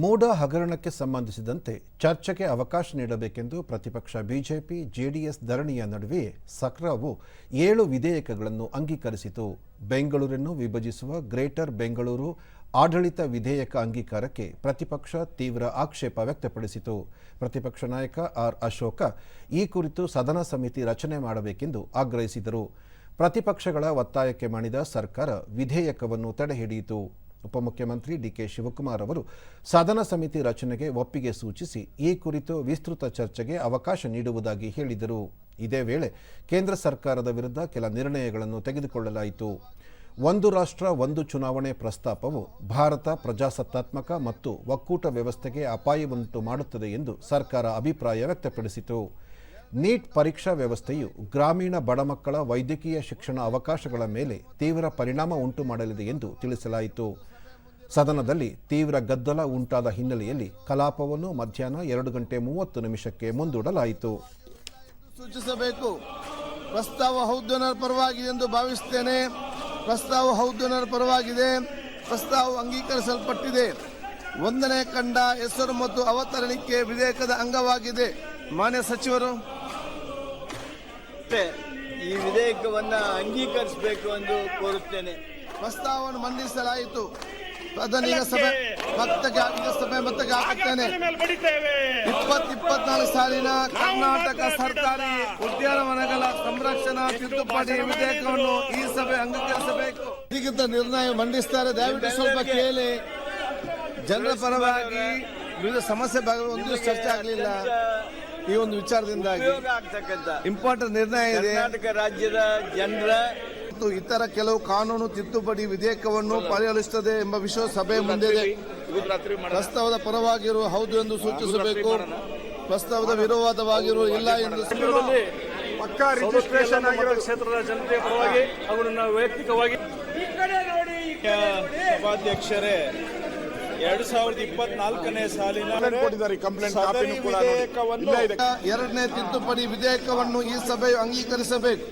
ಮೂಡ ಹಗರಣಕ್ಕೆ ಸಂಬಂಧಿಸಿದಂತೆ ಚರ್ಚೆಗೆ ಅವಕಾಶ ನೀಡಬೇಕೆಂದು ಪ್ರತಿಪಕ್ಷ ಬಿಜೆಪಿ, ಜೆಡಿಎಸ್ ಧರಣಿಯ ನಡುವೆಯೇ ಸಕ್ರವು ಏಳು ವಿಧೇಯಕಗಳನ್ನು ಅಂಗೀಕರಿಸಿತು. ಬೆಂಗಳೂರನ್ನು ವಿಭಜಿಸುವ ಗ್ರೇಟರ್ ಬೆಂಗಳೂರು ಆಡಳಿತ ವಿಧೇಯಕ ಅಂಗೀಕಾರಕ್ಕೆ ಪ್ರತಿಪಕ್ಷ ತೀವ್ರ ಆಕ್ಷೇಪ ವ್ಯಕ್ತಪಡಿಸಿತು. ಪ್ರತಿಪಕ್ಷ ನಾಯಕ ಆರ್ ಅಶೋಕ ಈ ಕುರಿತು ಸದನ ಸಮಿತಿ ರಚನೆ ಮಾಡಬೇಕೆಂದು ಆಗ್ರಹಿಸಿದರು. ಪ್ರತಿಪಕ್ಷಗಳ ಒತ್ತಾಯಕ್ಕೆ ಮಣಿದ ಸರ್ಕಾರ ವಿಧೇಯಕವನ್ನು ತಡೆಹಿಡಿಯಿತು. ಉಪಮುಖ್ಯಮಂತ್ರಿ ಡಿಕೆ ಶಿವಕುಮಾರ್ ಅವರು ಸದನ ಸಮಿತಿ ರಚನೆಗೆ ಒಪ್ಪಿಗೆ ಸೂಚಿಸಿ ಈ ಕುರಿತು ವಿಸ್ತೃತ ಚರ್ಚೆಗೆ ಅವಕಾಶ ನೀಡುವುದಾಗಿ ಹೇಳಿದರು. ಇದೇ ವೇಳೆ ಕೇಂದ್ರ ಸರ್ಕಾರದ ವಿರುದ್ಧ ಕೆಲ ನಿರ್ಣಯಗಳನ್ನು ತೆಗೆದುಕೊಳ್ಳಲಾಯಿತು. ಒಂದು ರಾಷ್ಟ್ರ, ಒಂದು ಚುನಾವಣೆ ಪ್ರಸ್ತಾಪವು ಭಾರತ ಪ್ರಜಾಸತ್ತಾತ್ಮಕ ಮತ್ತು ಒಕ್ಕೂಟ ವ್ಯವಸ್ಥೆಗೆ ಅಪಾಯವನ್ನುಂಟು ಮಾಡುತ್ತದೆ ಎಂದು ಸರ್ಕಾರ ಅಭಿಪ್ರಾಯ ವ್ಯಕ್ತಪಡಿಸಿತು. ನೀಟ್ ಪರೀಕ್ಷಾ ವ್ಯವಸ್ಥೆಯು ಗ್ರಾಮೀಣ ಬಡಮಕ್ಕಳ ವೈದ್ಯಕೀಯ ಶಿಕ್ಷಣ ಅವಕಾಶಗಳ ಮೇಲೆ ತೀವ್ರ ಪರಿಣಾಮ ಉಂಟು ಮಾಡಲಿದೆ ಎಂದು ತಿಳಿಸಲಾಯಿತು. ಸದನದಲ್ಲಿ ತೀವ್ರ ಗದ್ದಲ ಉಂಟಾದ ಹಿನ್ನೆಲೆಯಲ್ಲಿ ಕಲಾಪವನ್ನು ಮಧ್ಯಾಹ್ನ ಎರಡು ಗಂಟೆ ಮೂವತ್ತು ನಿಮಿಷಕ್ಕೆ ಮುಂದೂಡಲಾಯಿತು. ಸೂಚಿಸಬೇಕು. ಪ್ರಸ್ತಾವ ಹೌದ್ಯನರ ಪರವಾಗಿದೆ ಎಂದು ಭಾವಿಸುತ್ತೇನೆ. ಪ್ರಸ್ತಾವ ಹೌದ್ಯನರ ಪರವಾಗಿದೆ. ಪ್ರಸ್ತಾವ ಅಂಗೀಕರಿಸಲ್ಪಟ್ಟಿದೆ. ಒಂದನೇ ಕಂಡ ಹೆಸರು ಮತ್ತು ಅವತರಣಿಕೆ ವಿಧೇಯಕದ ಅಂಗವಾಗಿದೆ. ಮಾನ್ಯ ಸಚಿವರು. ಈ ವಿಧೇಯಕವನ್ನು ಅಂಗೀಕರಿಸಬೇಕು ಎಂದು ಕೋರುತ್ತೇನೆ. ಪ್ರಸ್ತಾವವನ್ನು ಮಂಡಿಸಲಾಯಿತು. ಅದನ್ನೀಗ ಸಭೆ ಮತ್ತೆ ಸಭೆ ಮತ್ತಕ್ಕೆ ಹಾಕುತ್ತೇನೆ ಇಪ್ಪತ್ ಇಪ್ಪತ್ನಾಲ್ಕು ಸಾಲಿನ ಕರ್ನಾಟಕ ಸರ್ಕಾರಿ ಉದ್ಯಾನವನಗಳ ಸಂರಕ್ಷಣಾ ತಿದ್ದುಪಡಿ ವಿಧೇಯಕವನ್ನು ಈ ಸಭೆ ಅಂಗೀಕರಿಸಬೇಕು. ಇದಕ್ಕಿಂತ ನಿರ್ಣಯ ಮಂಡಿಸ್ತಾರೆ. ದಯವಿಟ್ಟು ಸ್ವಲ್ಪ ಕೇಳಿ. ಜನರ ಪರವಾಗಿ ವಿವಿಧ ಸಮಸ್ಯೆ ಬಗ್ಗೆ ಒಂದು ಚರ್ಚೆ ಆಗಲಿಲ್ಲ. ಈ ಒಂದು ವಿಚಾರದಿಂದಾಗಿ ಇಂಪಾರ್ಟೆಂಟ್ ನಿರ್ಣಯ ಇದೆ. ಕರ್ನಾಟಕ ರಾಜ್ಯದ ಜನರ ಮತ್ತು ಇತರ ಕೆಲವು ಕಾನೂನು ತಿದ್ದುಪಡಿ ವಿಧೇಯಕವನ್ನು ಪರಿಹರಿಸುತ್ತದೆ ಎಂಬ ವಿಶ್ವ ಸಭೆ ಮುಂದಿದೆ. ಪ್ರಸ್ತಾವದ ಪರವಾಗಿರುವ ಹೌದು ಎಂದು ಸೂಚಿಸಬೇಕು. ಪ್ರಸ್ತಾವದ ವಿರೋಧವಾಗಿರುವ ಇಲ್ಲ ಎಂದು ಪಕ್ಕಾ ರಿಜಿಸ್ಟ್ರೇಷನ್ ಆಗಿರೋ ಕ್ಷೇತ್ರದ ಜನತೆಯ ಪರವಾಗಿ ಹಾಗೂ ನನ್ನ ವೈಯಕ್ತಿಕವಾಗಿ ಸಭಾಧ್ಯಕ್ಷರೇ ಎರಡು ಸಾವಿರದ ಇಪ್ಪತ್ನಾಲ್ಕನೇ ಸಾಲಿನ ಎರಡನೇ ತಿದ್ದುಪಡಿ ವಿಧೇಯಕವನ್ನು ಈ ಸಭೆಯು ಅಂಗೀಕರಿಸಬೇಕು.